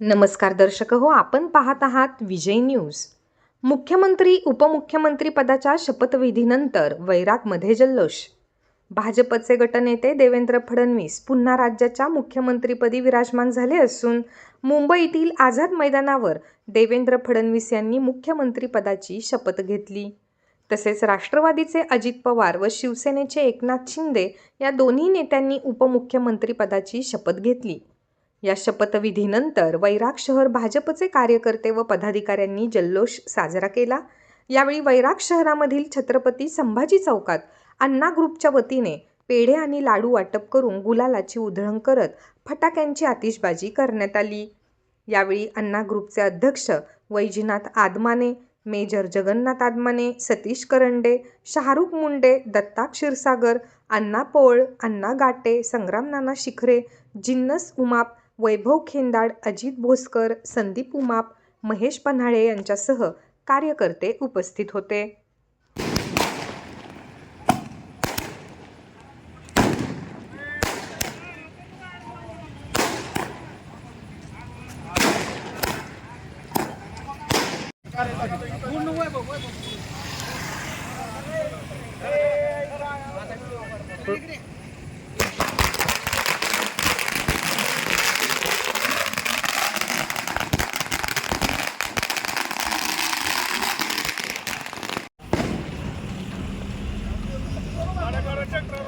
नमस्कार दर्शक हो आपण पाहत आहात विजय न्यूज. मुख्यमंत्री उपमुख्यमंत्री पदाच्या शपथविधीनंतर वैरागमध्ये जल्लोष. भाजपचे गटनेते देवेंद्र फडणवीस पुन्हा राज्याच्या मुख्यमंत्रीपदी विराजमान झाले असून मुंबईतील आझाद मैदानावर देवेंद्र फडणवीस यांनी मुख्यमंत्रीपदाची शपथ घेतली. तसेच राष्ट्रवादीचे अजित पवार व शिवसेनेचे एकनाथ शिंदे या दोन्ही नेत्यांनी उपमुख्यमंत्रीपदाची शपथ घेतली. या शपथविधीनंतर वैराग शहर भाजपचे कार्यकर्ते व पदाधिकाऱ्यांनी जल्लोष साजरा केला. यावेळी वैराग शहरामधील छत्रपती संभाजी चौकात अण्णा ग्रुपच्या वतीने पेढे आणि लाडू वाटप करून गुलालाची उधळण करत फटाक्यांची आतिषबाजी करण्यात आली. यावेळी अण्णा ग्रुपचे अध्यक्ष वैजनाथ आदमाने मेजर जगन्नाथ आदमाने सतीश करंडे शाहरुख मुंडे दत्ता क्षीरसागर अण्णा पोळ अण्णा गाटे संग्राम नाना शिखरे जिन्नस उमाप वैभव खेंदाड अजित भोसकर संदीप उमाप महेश पन्हाळे यांच्यासह कार्यकर्ते उपस्थित होते. ट्रॅक्टर